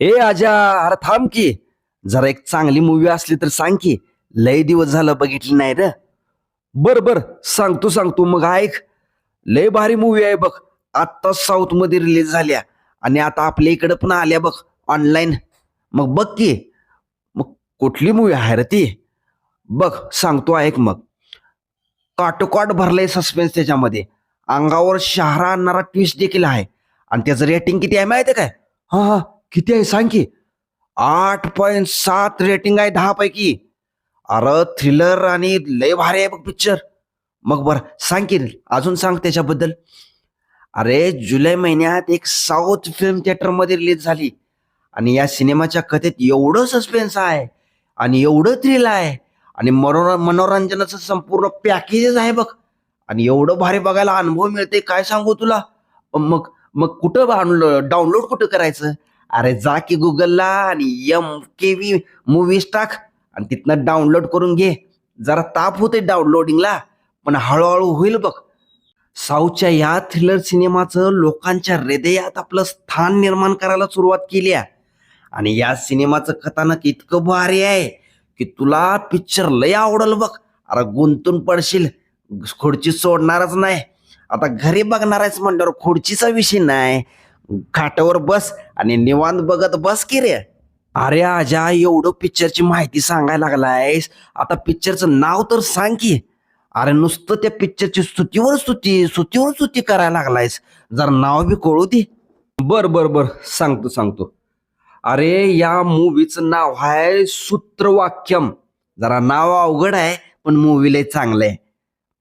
ए आजा अरे थांब की. जरा एक चांगली मूवी असली तर सांग की. लय दिवस झालं बघितली नाही र. बर बर सांगतो सांगतो मग ऐक. लय भारी मूवी आहे बघ. आत्ता साऊथमध्ये रिलीज झाल्या. आणि आता आपल्या इकडं पण आल्या बघ ऑनलाईन मग बघ की. मग कुठली मूवी आहे र ती? बघ सांगतो ऐक मग. काटोकाट भरलंय सस्पेन्स त्याच्यामध्ये. अंगावर शहरा आणणारा ट्विस्ट देखील आहे. आणि त्याचं रेटिंग किती आहे माहिती काय? हा हा. किती आहे सांग की? आठ पॉईंट सात रेटिंग आहे दहा पैकी. अरे थ्रिलर आणि लय भारी आहे बघ पिक्चर मग बर सांग की अजून सांग त्याच्याबद्दल. अरे जुलै महिन्यात एक साऊथ फिल्म थिएटरमध्ये रिलीज झाली. आणि या सिनेमाच्या कथेत एवढं सस्पेन्स आहे आणि एवढं थ्रिल आहे आणि मनोर मनोरंजनाचं संपूर्ण पॅकेजेस आहे बघ. आणि एवढं भारी बघायला अनुभव मिळते काय सांगू तुला? मग मग कुठं डाउनलोड कुठं करायचं? अरे जा की गुगलला आणि एम के व्ही मूवीज टाक आणि तिथनं डाउनलोड करून घे. जरा ताप होते डाउनलोडिंगला पण हळूहळू होईल बघ. साऊथच्या या थ्रिलर सिनेमाचं लोकांच्या हृदयात आपलं स्थान निर्माण करायला सुरुवात केली आहे. आणि या सिनेमाचं कथानक इतकं भारी आहे की तुला पिक्चर लय आवडल बघ. अरे गुंतून पडशील खुर्ची सोडणारच नाही. आता घरी बघणार आहेस म्हणल्यावर खुर्चीचा विषय नाही. खाटावर बस आणि निवांत बघत बस की रे. अरे आजा एवढं पिक्चरची माहिती सांगायला लागलायस. आता पिक्चरचं नाव तर सांग की. अरे नुसतं त्या पिक्चरची स्तुतीवर स्तुती स्तुतीवर स्तुती करायला लागलायस. जरा नाव बी कळू दे. बर बर बर. सांगतो सांगतो. अरे या मूवीचं नाव आहे सूत्रवाक्यम. जरा नाव अवघड आहे पण मूवी लय चांगलं आहे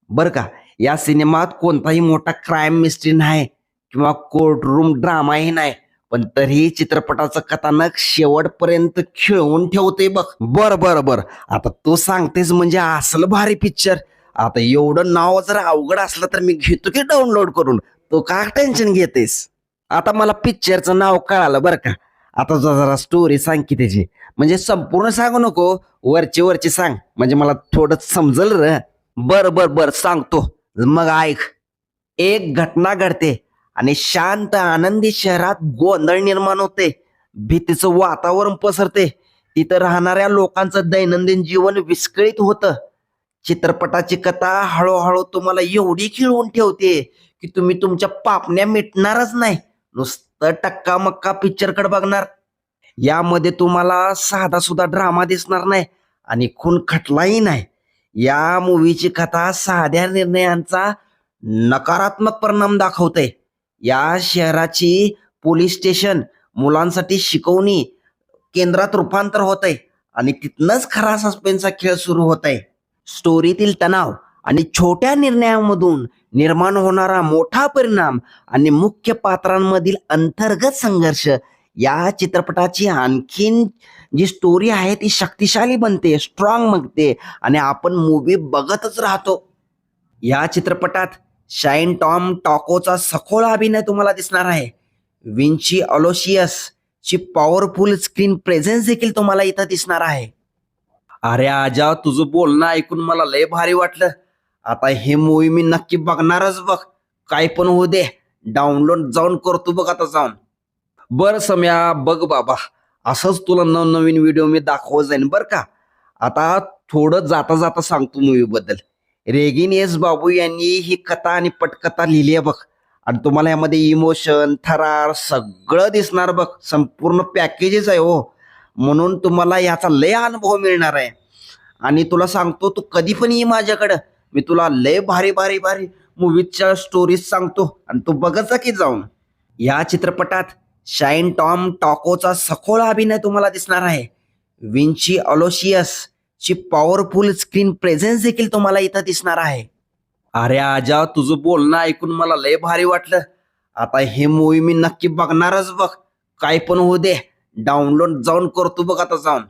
बर का? या सिनेमात कोणताही मोठा क्राईम मिस्ट्री नाही. किंवा कोर्टरूम ड्रामाही नाही पण तरीही चित्रपटाचं कथानक शेवटपर्यंत खिळवून ठेवते बघ. बर बर बर. आता तू सांगतेस म्हणजे असलं भारी पिक्चर आता एवढं नाव जर अवघड असलं तर मी घेतो की डाउनलोड करून? तू का टेन्शन घेतेस? आता मला पिक्चरचं नाव कळालं बरं का. आता जरा जरा स्टोरी सांग की त्याची. म्हणजे संपूर्ण सांगू नको वरची वरची सांग. म्हणजे मला थोडं समजल र. बर बर बर सांगतो. मग ऐक. एक घटना घडते. आणि शांत आनंदी शहरात गोंधळ निर्माण होते. भीतीचं वातावरण पसरते. तिथं राहणाऱ्या लोकांचं दैनंदिन जीवन विस्कळीत होतं. चित्रपटाची कथा हळूहळू तुम्हाला एवढी खिळवून ठेवते की तुम्ही तुमच्या पापण्या मिटणारच नाही. नुसतं टक्का मक्का पिक्चरकडे बघणार. यामध्ये तुम्हाला साधा सुद्धा ड्रामा दिसणार नाही आणि खून खटलाही नाही. या मूवीची कथा साध्या निर्णयांचा नकारात्मक परिणाम दाखवते. या शहराची पोलीस स्टेशन मुलांसाठी शिकवणी केंद्रात रूपांतर होत आहे आणि तिथनंच खरा सस्पेन्सचा खेळ सुरू होत आहे स्टोरीतील तणाव आणि छोट्या निर्णयामधून निर्माण होणारा मोठा परिणाम आणि मुख्य पात्रांमधील अंतर्गत संघर्ष या चित्रपटाची आणखीन जी स्टोरी आहे ती शक्तिशाली बनते स्ट्रॉंग बनते आणि आपण मूवी बघतच राहतो. या चित्रपटात शाईन टॉम टॉकोचा सखोल अभिनय तुम्हाला दिसणार आहे. विंची अलोशियस ची पॉवरफुल स्क्रीन प्रेझेन्स देखील तुम्हाला इथं दिसणार आहे. अरे आजा तुझं बोलणं ऐकून मला लय भारी वाटलं. आता हे मूवी मी नक्की बघणारच बघ. काय पण होऊ दे. डाउनलोड जाऊन करतो बघ आता जाऊन. बर सम्या बघ बाबा. असंच तुला नवनवीन व्हिडिओ मी दाखवत जाईन बर का? आता थोडं जाता जाता सांगतो मूवी बद्दल. रेगिन एस बाबू यांनी ही कथा आणि पटकथा लिहिली आहे बघ. आणि तुम्हाला यामध्ये इमोशन थरार सगळं दिसणार बघ. संपूर्ण पॅकेजेस आहे हो. म्हणून तुम्हाला याचा लय अनुभव मिळणार आहे. आणि तुला सांगतो तू कधी पण ये माझ्याकडं. मी तुला लय भारी भारी भारी मूवीजच्या स्टोरीज सांगतो. आणि तू बघत जा की जाऊन. या चित्रपटात शाईन टॉम टॉकोचा सखोळा अभिनय तुम्हाला दिसणार आहे. विंची अलोशियस ची पॉवरफुल स्क्रीन प्रेझेन्स देखील तुम्हाला इथं दिसणार आहे. अरे आजा तुझं बोलणं ऐकून मला लय भारी वाटलं. आता हे मूवी मी नक्की बघणारच बघ. काय पण होऊ दे. डाउनलोड जाऊन करतो बघ आता जाऊन.